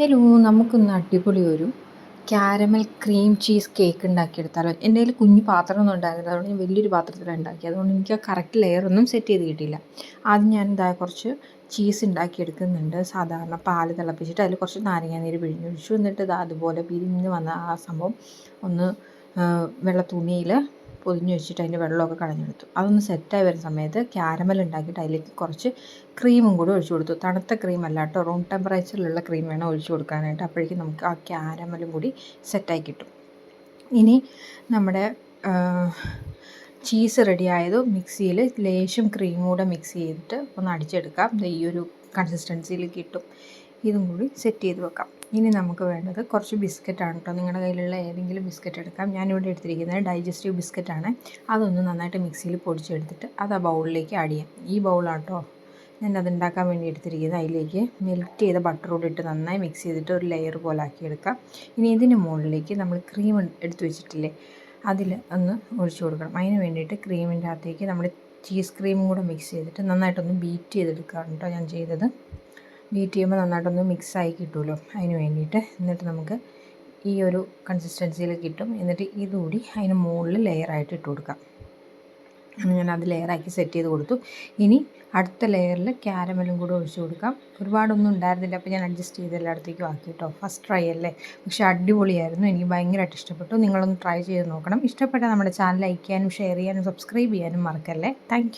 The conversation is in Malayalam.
ഹലോ നമുക്കൊന്ന് അടിപൊളി ഒരു ക്യാരമൽ ക്രീം ചീസ് കേക്ക് ഉണ്ടാക്കിയെടുത്താലോ. എന്റെ കയ്യിൽ കുഞ്ഞു പാത്രമൊന്നും ഉണ്ടായിരുന്നില്ല. അതുകൊണ്ട് ഞാൻ വലിയൊരു പാത്രത്തിലാണ് ഉണ്ടാക്കി അതുകൊണ്ട് എനിക്ക് ആ കറക്റ്റ് ലെയർ ഒന്നും സെറ്റ് ചെയ്ത് കിട്ടിയില്ല. ആദ്യം ഞാൻ ഇതാ കുറച്ച് ചീസ് ഉണ്ടാക്കിയെടുക്കുന്നുണ്ട്. സാധാരണ പാൽ തിളപ്പിച്ചിട്ട് അതിൽ കുറച്ച് നാരങ്ങാനീര് പിഴിഞ്ഞൊഴിച്ചു എന്നിട്ട് അതുപോലെ പിരിഞ്ഞ് വന്ന ആ സംഭവം ഒന്ന് വെള്ള തുണിയിൽ പൊതിഞ്ഞ് വെച്ചിട്ട് അതിന്റെ വെള്ളമൊക്കെ കളഞ്ഞെടുത്തു. അതൊന്ന് സെറ്റായി വരുന്ന സമയത്ത് ക്യാരമൽ ഉണ്ടാക്കിയിട്ട് അതിലേക്ക് കുറച്ച് ക്രീമും കൂടി ഒഴിച്ചു കൊടുത്തു. തണുത്ത ക്രീം അല്ല കേട്ടോ. റൂം ടെമ്പറേച്ചറിലുള്ള ക്രീം വേണം ഒഴിച്ചു കൊടുക്കാനായിട്ട്. അപ്പോഴേക്കും നമുക്ക് ആ ക്യാരമലും കൂടി സെറ്റായി കിട്ടും. ഇനി നമ്മുടെ ചീസ് റെഡി ആയത് മിക്സിയിൽ ലേശം ക്രീമും കൂടെ മിക്സ് ചെയ്തിട്ട് ഒന്ന് അടിച്ചെടുക്കാം. ഈ ഒരു കൺസിസ്റ്റൻസിയിൽ കിട്ടും. ഇതും കൂടി സെറ്റ് ചെയ്ത് വെക്കാം. ഇനി നമുക്ക് വേണ്ടത് കുറച്ച് ബിസ്ക്കറ്റാണ് കേട്ടോ നിങ്ങളുടെ കയ്യിലുള്ള ഏതെങ്കിലും ബിസ്ക്കറ്റ് എടുക്കാം. ഞാനിവിടെ എടുത്തിരിക്കുന്നത് ഡൈജസ്റ്റീവ് ബിസ്ക്കറ്റാണ് അതൊന്ന് നന്നായിട്ട് മിക്സിയിൽ പൊടിച്ചെടുത്തിട്ട് അത് ആ ബൗളിലേക്ക് ആഡ് ചെയ്യാം. ഈ ബൗളാണ് കേട്ടോ ഞാൻ അത് ഉണ്ടാക്കാൻ വേണ്ടി എടുത്തിരിക്കുന്നത് അതിലേക്ക് മെൽറ്റ് ചെയ്ത ബട്ടർ കൂടി ഇട്ട് നന്നായി മിക്സ് ചെയ്തിട്ട് ഒരു ലെയർ പോലെ ആക്കിയെടുക്കാം. ഇനി ഇതിന് മുകളിലേക്ക് നമ്മൾ ക്രീം എടുത്ത് വെച്ചിട്ടില്ലേ? അതിൽ ഒന്ന് ഒഴിച്ചു കൊടുക്കണം. അതിന് വേണ്ടിയിട്ട് ക്രീമിന്റെ അകത്തേക്ക് നമ്മൾ ചീസ് ക്രീമും കൂടെ മിക്സ് ചെയ്തിട്ട് നന്നായിട്ടൊന്ന് ബീറ്റ് ചെയ്തെടുക്കുകയാണ് കേട്ടോ ഞാൻ ചെയ്തത്. ബീറ്റ് ചെയ്യുമ്പോൾ നന്നായിട്ടൊന്ന് മിക്സായി കിട്ടുമല്ലോ അതിന് വേണ്ടിയിട്ട് എന്നിട്ട് നമുക്ക് ഈ ഒരു കൺസിസ്റ്റൻസിയിൽ കിട്ടും. എന്നിട്ട് ഇതുകൂടി അതിന് മുകളിൽ ലെയറായിട്ട് ഇട്ട് കൊടുക്കാം. ഞാൻ അത് ലെയറാക്കി സെറ്റ് ചെയ്ത് കൊടുത്തു. ഇനി അടുത്ത ലെയറിൽ ക്യാരമലും കൂടെ ഒഴിച്ച് കൊടുക്കാം. ഒരുപാടൊന്നും ഉണ്ടായിരുന്നില്ല. അപ്പോൾ ഞാൻ അഡ്ജസ്റ്റ് ചെയ്ത് എല്ലായിടത്തേക്കും ആക്കി കേട്ടോ. ഫസ്റ്റ് ട്രൈ അല്ലേ? പക്ഷേ അടിപൊളിയായിരുന്നു. എനിക്ക് ഭയങ്കരമായിട്ട് ഇഷ്ടപ്പെട്ടു. നിങ്ങളൊന്ന് ട്രൈ ചെയ്ത് നോക്കണം. ഇഷ്ടപ്പെട്ടാൽ നമ്മുടെ ചാനൽ ലൈക്ക് ചെയ്യാനും ഷെയർ ചെയ്യാനും സബ്സ്ക്രൈബ് ചെയ്യാനും മറക്കല്ലേ? താങ്ക്